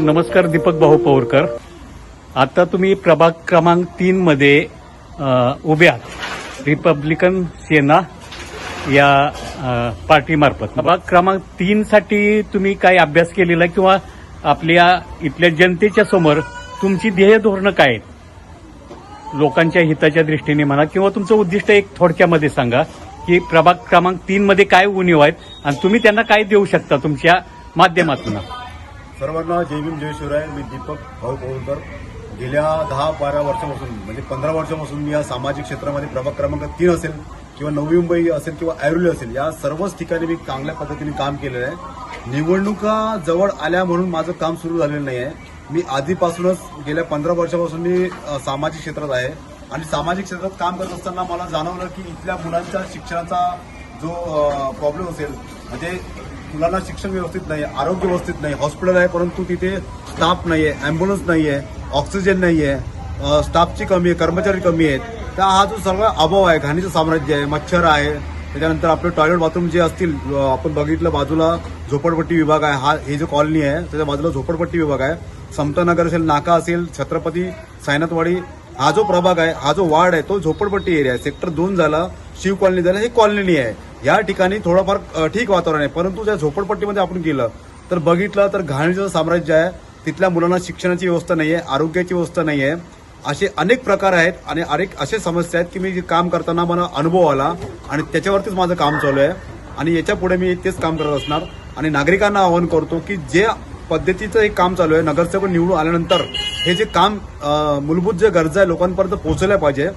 नमस्कार दीपक भाऊ पौरकर. आता तुम्ही प्रभाग क्रमांक तीन मध्ये उभ्या. उभे रिपब्लिकन सेना या पार्टीमार्फत. प्रभाग क्रमांक तीन साठी तुम्ही काय अभ्यास केलेला किंवा आपल्या इथल्या जनतेच्या समोर तुमची ध्येय धोरणं काय आहेत? लोकांच्या हिताच्या दृष्टीने म्हणा किंवा तुमचं उद्दिष्ट एक थोडक्यामध्ये सांगा की प्रभाग क्रमांक तीन मध्ये काय उणीव आहेत आणि तुम्ही त्यांना काय देऊ शकता तुमच्या माध्यमातून. सर्वांना जय भीम जय शिवराय. मी दीपक भाऊ पवळकर गेल्या दहा बारा वर्षापासून म्हणजे पंधरा वर्षापासून मी या सामाजिक क्षेत्रामध्ये प्रभाग क्रमांक तीन असेल किंवा नवी मुंबई असेल किंवा ऐरोली असेल या सर्वच ठिकाणी मी चांगल्या पद्धतीने काम केलेलं आहे. निवडणुका जवळ आल्या म्हणून माझं काम सुरू झालेलं नाही आहे मी आधीपासूनच गेल्या पंधरा वर्षापासून मी सामाजिक क्षेत्रात आहे. आणि सामाजिक क्षेत्रात काम करत असताना मला जाणवलं की इथल्या मुलांच्या शिक्षणाचा जो प्रॉब्लेम असेल म्हणजे मुलांना शिक्षण व्यवस्थित नाही आरोग्य व्यवस्थित नाही हॉस्पिटल आहे परंतु तिथे स्टाफ नाही आहे ॲम्ब्युलन्स नाही आहे ऑक्सिजन नाही आहे स्टाफची कमी आहे कर्मचारी कमी आहेत. त्या हा जो सगळा अभाव आहे घाणीचं साम्राज्य आहे मच्छर आहे त्याच्यानंतर आपले टॉयलेट बाथरूम जे असतील आपण बघितलं बाजूला झोपडपट्टी विभाग आहे हा हे जो कॉलनी आहे त्याच्या बाजूला झोपडपट्टी विभाग आहे. समतानगर असेल नाका असेल छत्रपती सायनाथवाडी हा जो प्रभाग आहे हा जो वार्ड आहे तो झोपडपट्टी एरिया आहे. सेक्टर दोन झाला शिव कॉलनी झाला हे कॉलनी आहे. या ठिकाणी थोडंफार ठीक वातावरण आहे. परंतु ज्या झोपडपट्टीमध्ये आपण गेलं तर बघितलं तर घाणीचं साम्राज्य आहे. तिथल्या मुलांना शिक्षणाची व्यवस्था नाही आहे आरोग्याची व्यवस्था नाही आहे असे अनेक प्रकार आहेत आणि अनेक असे समस्या आहेत की मी काम करताना मला अनुभव आला आणि त्याच्यावरतीच माझं काम चालू आहे. आणि याच्यापुढे मी तेच काम करत असणार. आणि नागरिकांना आवाहन करतो की जे पद्धतीचं एक काम चालू आहे नगरसेवक निवडून आल्यानंतर हे जे काम मूलभूत जे गरजा आहे लोकांपर्यंत पोहोचल्या पाहिजे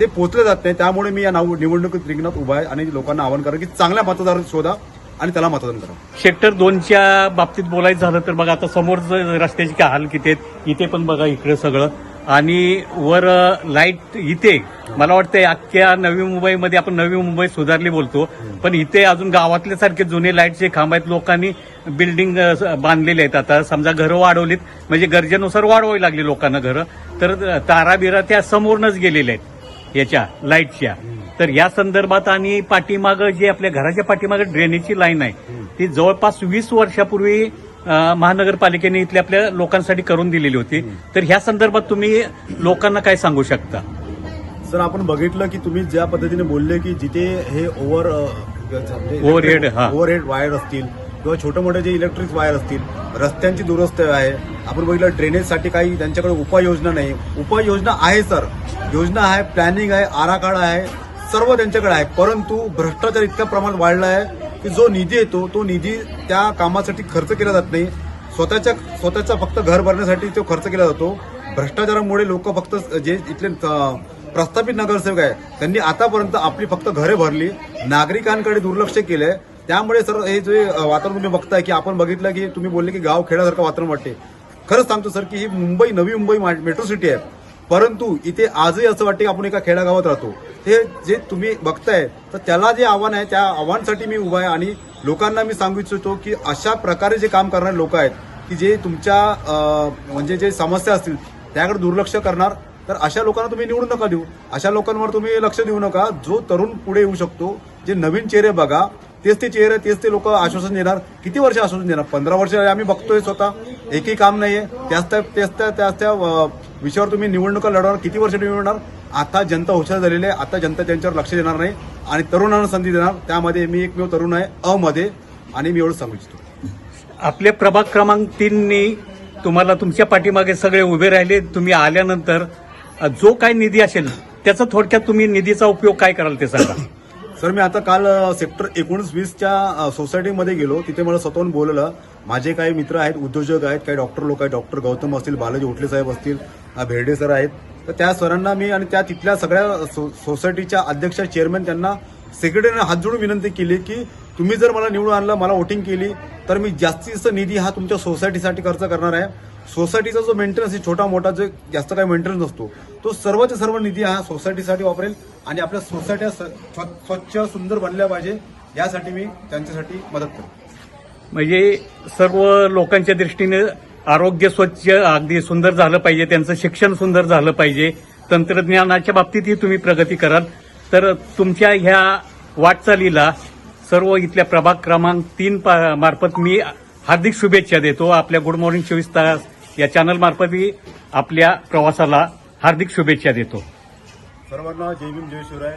ते पोहोचले जात नाही. त्यामुळे मी या नाव- निवडणुकीत रिंगणात उभा आहे आणि लोकांना आवाहन करा की चांगल्या मतदार शोधा आणि त्याला मतदान करा. सेक्टर दोनच्या बाबतीत बोलायचं झालं तर बघा आता समोर रस्त्याचे रस्त्याची काय हाल किती आहेत इथे पण बघा इकडे सगळं. आणि वर लाइट इथे. मला वाटतं अख्ख्या नवी मुंबईमध्ये आपण नवी मुंबई सुधारली बोलतो. पण इथे अजून गावातले सारखे जुने लाईटचे खांब आहेत. लोकांनी बिल्डिंग बांधलेले आहेत आता. समजा घरं वाढवलीत म्हणजे गरजेनुसार वाढवावी लागली लोकांना घरं. तर तारा बिरा त्या समोरनच गेलेल्या आहेत. याच्या लाईटच्या. तर या संदर्भात आणि पाठीमागं जे आपल्या घराच्या पाठीमागं ड्रेनेजची लाईन आहे ती जवळपास वीस वर्षापूर्वी महानगरपालिकेने इथल्या आपल्या लोकांसाठी करून दिलेली होती. तर ह्या संदर्भात तुम्ही लोकांना काय सांगू शकता? सर आपण बघितलं की तुम्ही ज्या पद्धतीने बोलले की जिथे हे ओव्हर हा. ओव्हरहेड वायर असतील किंवा छोटे मोठे जे इलेक्ट्रिक वायर असतील रस्त्यांची दुरुस्ती आहे आपण बघितलं ड्रेनेजसाठी काही त्यांच्याकडे उपाययोजना नाही. उपाययोजना आहे सर. योजना आहे प्लॅनिंग आहे आराखडा आहे सर्व त्यांच्याकडे आहे. परंतु भ्रष्टाचार इतक्या प्रमाणात वाढला आहे की जो निधी येतो तो निधी त्या कामासाठी खर्च केला जात नाही. स्वतःच्या स्वतःचा फक्त घर भरण्यासाठी तो खर्च केला जातो. भ्रष्टाचारामुळे लोक फक्त जे इथले प्रस्थापित नगरसेवक आहे त्यांनी आतापर्यंत आपली फक्त घरे भरली नागरिकांकडे दुर्लक्ष केलंय. त्यामुळे सर हे जे वातावरण तुम्ही बघताय की आपण बघितलं की तुम्ही बोलले की गाव खेड्यासारखं वातावरण वाटते. खरंच सांगतो सर की ही मुंबई नवी मुंबई मा- मेट्रो सिटी आहे. परंतु इथे आजही असं वाटते की आपण एका खेड्यागावात राहतो. हे जे तुम्ही बघताय तर त्याला जे आव्हान आहे त्या आव्हानासाठी मी उभा आहे आणि लोकांना मी सांगू इच्छितो की अशा प्रकारे जे काम करणारे लोक आहेत की जे तुमच्या म्हणजे जे समस्या असतील त्याकडे दुर्लक्ष करणार. तर अशा लोकांना तुम्ही निवडू नका देऊ. अशा लोकांवर तुम्ही लक्ष देऊ नका. जो तरुण पुढे येऊ शकतो जे नवीन चेहरे बघा तेच ते चेहरे तेच ते लोक आश्वासन देणार. किती वर्ष आश्वासन देणार? पंधरा वर्ष आम्ही बघतोय स्वतः. एकही काम नाहीये. त्याच त्या त्याच त्या त्याच त्या विषयावर तुम्ही निवडणुका लढवणार. किती वर्ष निवडणार? आता जनता हुशार झालेली आहे. आता जनता त्यांच्यावर लक्ष देणार नाही आणि तरुणांना संधी देणार. त्यामध्ये मी एकमेव तरुण आहे अ मध्ये. आणि मी एवढं सांगू इच्छितो आपले प्रभाग क्रमांक तीननी तुम्हाला तुमच्या पाठीमागे सगळे उभे राहिले. तुम्ही आल्यानंतर जो काय निधी असेल त्याचा थोडक्यात तुम्ही निधीचा उपयोग काय कराल ते सांगा. सर मी आता काल सेक्टर एकोणीस वीसच्या सोसायटीमध्ये गेलो. तिथे मला स्वतःहून बोललं माझे काही मित्र आहेत उद्योजक आहेत काही डॉक्टर लोक आहेत डॉक्टर गौतम असतील बालाजी ओटले साहेब असतील भेरडे भेर्डे सर आहेत. तर त्या सरांना मी आणि त्या तिथल्या सगळ्या सो- सोसायटीच्या अध्यक्ष चेअरमॅन त्यांना सेक्रेटरीने हात जोडून विनंती केली की तुम्ही जर मला निवडून आणलं मला वोटिंग केली तर मी जास्तीत जास्त निधी हा तुमच्या सोसायटीसाठी खर्च करणार आहे. सोसायटीचा जो मेंटेनन्स आहे छोटा मोठा जो जास्त काही मेंटेनन्स नसतो तो सर्वच्या सर्व निधी हा सोसायटीसाठी वापरेल आणि आपल्या सोसायट्या स- स्व- स्वच्छ सुंदर बनल्या पाहिजे यासाठी मी त्यांच्यासाठी मदत करेन म्हणजे सर्व लोकांच्या दृष्टीने आरोग्य स्वच्छ अगदी सुंदर झालं पाहिजे त्यांचं शिक्षण सुंदर झालं पाहिजे तंत्रज्ञानाच्या बाबतीतही तुम्ही प्रगती कराल. तर तुमच्या ह्या वाटचालीला सर्व इथल्या प्रभाग क्रमांक तीन पा- मार्फत मी हार्दिक शुभेच्छा देतो. आपल्या गुड मॉर्निंग चोवीस तास या चॅनल मार्फतही आपल्या प्रवासाला हार्दिक शुभेच्छा देतो. सर्वांना जय भीम जय शिवराय.